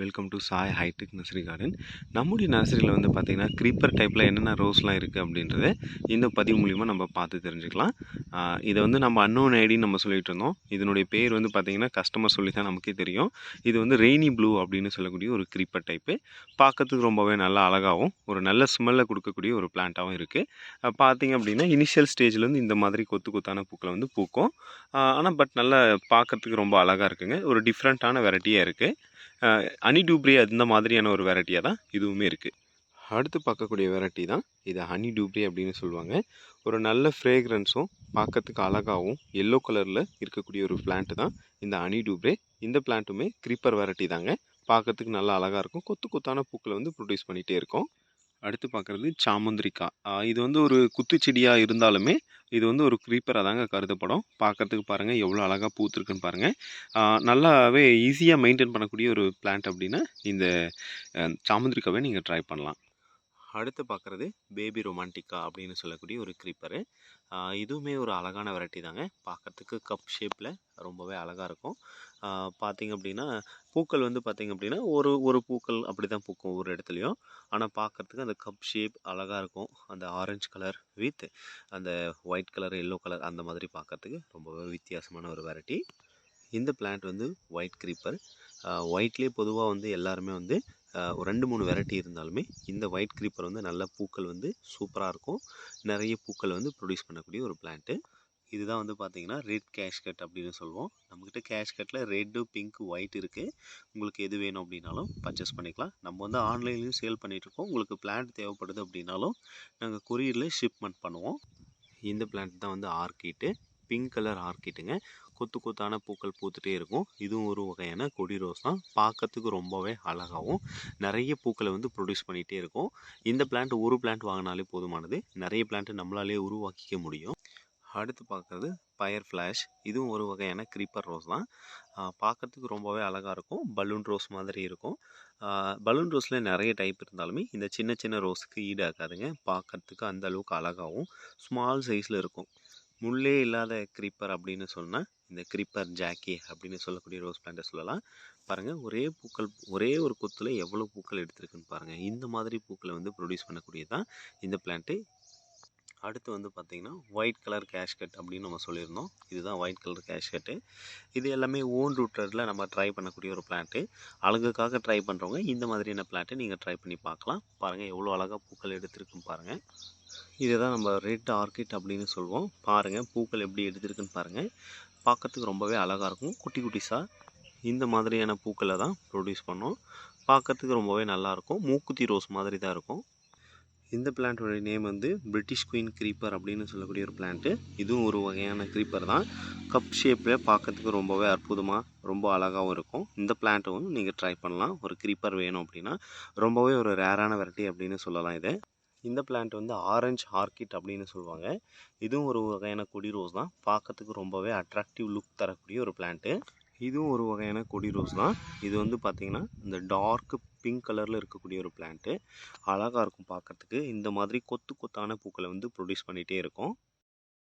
Welcome to Sai hi tech nursery garden நம்முடைய நர்சரியில் வந்து பார்த்திங்கன்னா க்ரீப்பர் டைப்பில் என்னென்ன ரோஸ்லாம் இருக்குது அப்படின்றத இந்த பதிவு மூலிமா நம்ம பார்த்து தெரிஞ்சுக்கலாம். இதை வந்து நம்ம அன்னோன் ஐடின்னு நம்ம சொல்லிட்டு இருந்தோம். இதனுடைய பேர் வந்து பார்த்திங்கன்னா கஸ்டமர் சொல்லி தான் நமக்கே தெரியும். இது வந்து ரெய்னி ப்ளூ அப்படின்னு சொல்லக்கூடிய ஒரு க்ரீப்பர் டைப்பு பார்க்கறதுக்கு ரொம்பவே நல்லா அழகாகவும் ஒரு நல்ல ஸ்மெல்லை கொடுக்கக்கூடிய ஒரு பிளான்ட்டாகவும் இருக்குது பார்த்திங்க அப்படின்னா இனிஷியல் ஸ்டேஜ்லேருந்து இந்த மாதிரி கொத்து கொத்தான பூக்களை வந்து பூக்கும். ஆனால் பட் நல்லா பார்க்கறதுக்கு ரொம்ப அழகாக இருக்குங்க. ஒரு டிஃப்ரெண்ட்டான வெரைட்டியாக இருக்குது ஹனி டூப்ரி அந்த மாதிரியான ஒரு வெரைட்டியாக தான் இதுவுமே இருக்குது அடுத்து பார்க்கக்கூடிய வெரைட்டி தான் இது ஹனி டூப்ரி அப்படின்னு சொல்லுவாங்க. ஒரு நல்ல ஃப்ரேக்ரன்ஸும் பார்க்கறதுக்கு அழகாகவும் எல்லோ கலரில் இருக்கக்கூடிய ஒரு பிளான்ட் தான் இந்த ஹனி டூப்ரே இந்த பிளான்ட்டுமே க்ரீப்பர் வெரைட்டி தாங்க. பார்க்கறதுக்கு நல்லா அழகாக இருக்கும். கொத்து கொத்தான பூக்களை வந்து ப்ரொடியூஸ் பண்ணிகிட்டே இருக்கும். அடுத்து பார்க்குறது சாமுந்திரிக்கா. இது வந்து ஒரு குத்துச்செடியாக இருந்தாலுமே இது வந்து ஒரு க்ரீப்பராக தாங்க கருதப்படும். பார்க்கறதுக்கு பாருங்கள் எவ்வளோ அழகாக பூத்துருக்குன்னு பாருங்கள் நல்லாவே ஈஸியாக மெயின்டைன் பண்ணக்கூடிய ஒரு பிளான்ட் அப்படின்னா இந்த சாமுந்திரிக்காவே நீங்கள் ட்ரை பண்ணலாம். அடுத்து பார்க்குறது பேபி ரொமான்டிக்கா அப்படின்னு சொல்லக்கூடிய ஒரு க்ரீப்பரு இதுவுமே ஒரு அழகான வெரைட்டி தாங்க. பார்க்குறதுக்கு கப் ஷேப்பில் ரொம்பவே அழகாக இருக்கும். பார்த்திங்க அப்படின்னா பூக்கள் வந்து பார்த்திங்க அப்படின்னா ஒரு ஒரு பூக்கள் அப்படி தான் பூக்கும் ஒரு இடத்துலையும். ஆனால் பார்க்கறதுக்கு அந்த கப் ஷேப் அழகாக இருக்கும். அந்த ஆரஞ்சு கலர் வித் அந்த ஒயிட் கலர் எல்லோ கலர் அந்த மாதிரி பார்க்கறதுக்கு ரொம்பவே வித்தியாசமான ஒரு வெரைட்டி இந்த பிளான்ட் வந்து ஒயிட் க்ரீப்பர் ஒயிட்லேயே பொதுவாக வந்து எல்லாருமே வந்து ஒரு ரெண்டு மூணு வெரைட்டி இருந்தாலுமே இந்த ஒயிட் க்ரீப்பர் வந்து நல்ல பூக்கள் வந்து சூப்பராக இருக்கும். நிறைய பூக்கள் வந்து ப்ரொடியூஸ் பண்ணக்கூடிய ஒரு பிளான்ட்டு இதுதான் வந்து பார்த்தீங்கன்னா ரெட் கேஷ் கட் அப்படின்னு சொல்லுவோம். நம்மக்கிட்ட கேஷ் கட்டில் ரெட்டு பிங்க் ஒயிட் இருக்குது உங்களுக்கு எது வேணும் அப்படின்னாலும் பர்ச்சேஸ் பண்ணிக்கலாம். நம்ம வந்து ஆன்லைன்லேயும் சேல் பண்ணிகிட்ருக்கோம் உங்களுக்கு பிளான்ட் தேவைப்படுது அப்படின்னாலும் நாங்கள் கொரியரில் ஷிப்மெண்ட் பண்ணுவோம். இந்த பிளான்ட் தான் வந்து ஆர்கிட்டு பிங்க் கலர் ஆர்கிட்டுங்க கொத்து கொத்தான பூக்கள் பூத்துட்டே இருக்கும். இதுவும் ஒரு வகையான கொடி ரோஸ் தான். பார்க்கறதுக்கு ரொம்பவே அழகாகவும் நிறைய பூக்களை வந்து ப்ரொடியூஸ் பண்ணிகிட்டே இருக்கும். இந்த பிளான்ட் ஒரு பிளான்ட் வாங்கினாலே போதுமானது. நிறைய பிளான்ட் நம்மளாலே உருவாக்கிக்க முடியும். அடுத்து பார்க்குறது பயர் ஃப்ளாஷ் இதுவும் ஒரு வகையான க்ரீப்பர் ரோஸ் தான். பார்க்குறதுக்கு பார்க்கறதுக்கு ரொம்பவே அழகாக இருக்கும். பலூன் ரோஸ் மாதிரி இருக்கும். பலூன் ரோஸில் நிறைய டைப் இருந்தாலுமே இந்த சின்ன சின்ன ரோஸுக்கு ஈடாகாதுங்க. பார்க்குறதுக்கு அந்த அளவுக்கு அழகாகவும் ஸ்மால் சைஸில் இருக்கும். முள்ளே இல்லாத க்ரீப்பர் அப்படின்னு சொன்னால் இந்த க்ரீப்பர் ஜாக்கி அப்படின்னு சொல்லக்கூடிய ரோஸ் பிளான்ட்டை சொல்லலாம். பாருங்கள் ஒரே பூக்கள் ஒரே ஒரு கொத்தில் எவ்வளோ பூக்கள் எடுத்திருக்குன்னு பாருங்கள் இந்த மாதிரி பூக்களை வந்து ப்ரொடியூஸ் பண்ணக்கூடியது தான் இந்த பிளான்ட்டு அடுத்து வந்து பார்த்திங்கன்னா ஒயிட் கலர் கேஷ்கட் அப்படின்னு நம்ம சொல்லியிருந்தோம். இதுதான் ஒயிட் கலர் கேஷ்கட்டு இது எல்லாமே ஓன் ரூட்டரில் நம்ம ட்ரை பண்ணக்கூடிய ஒரு பிளான்ட்டு அழகுக்காக ட்ரை பண்ணுறவங்க இந்த மாதிரியான பிளான்ட்டை நீங்கள் ட்ரை பண்ணி பார்க்கலாம். பாருங்கள் எவ்வளோ அழகாக பூக்கள் எடுத்திருக்குன்னு பாருங்கள் இதுதான் நம்ம ரெட் ஆர்கிட் அப்படின்னு சொல்லுவோம் பாருங்கள் பூக்கள் எப்படி எடுத்திருக்குன்னு பாருங்கள் பார்க்கறதுக்கு ரொம்பவே அழகாக இருக்கும். குட்டி குட்டிஸாக இந்த மாதிரியான பூக்களை தான் ப்ரொடியூஸ் பண்ணோம். பார்க்கறதுக்கு ரொம்பவே நல்லாயிருக்கும் மூக்குத்தி ரோஸ் மாதிரி தான் இருக்கும். இந்த பிளான்ட்டோடைய நேம் வந்து பிரிட்டிஷ் குயின் க்ரீப்பர் அப்படின்னு சொல்லக்கூடிய ஒரு பிளான்ட்டு இதுவும் ஒரு வகையான க்ரீப்பர் தான். கப் ஷேப்பில் பார்க்கறதுக்கு ரொம்பவே அற்புதமாக ரொம்ப அழகாகவும் இருக்கும். இந்த பிளான்ட்டை வந்து நீங்கள் ட்ரை பண்ணலாம். ஒரு க்ரீப்பர் வேணும் அப்படின்னா ரொம்பவே ஒரு ரேரான வெரைட்டி அப்படின்னு சொல்லலாம் இது. இந்த பிளான்ட் வந்து ஆரஞ்சு ஆர்கிட் அப்படின்னு சொல்லுவாங்க. இதுவும் ஒரு வகையான கொடி ரோஸ் தான். பார்க்கறதுக்கு ரொம்பவே அட்ராக்டிவ் லுக் தரக்கூடிய ஒரு பிளான்ட்டு இதுவும் ஒரு வகையான கொடி ரோஸ் தான். இது வந்து பார்த்திங்கன்னா இந்த டார்க் பிங்க் கலரில் இருக்கக்கூடிய ஒரு பிளான்ட்டு அழகாக இருக்கும் பார்க்கறதுக்கு. இந்த மாதிரி கொத்து கொத்தான பூக்களை வந்து ப்ரொடியூஸ் பண்ணிகிட்டே இருக்கும்.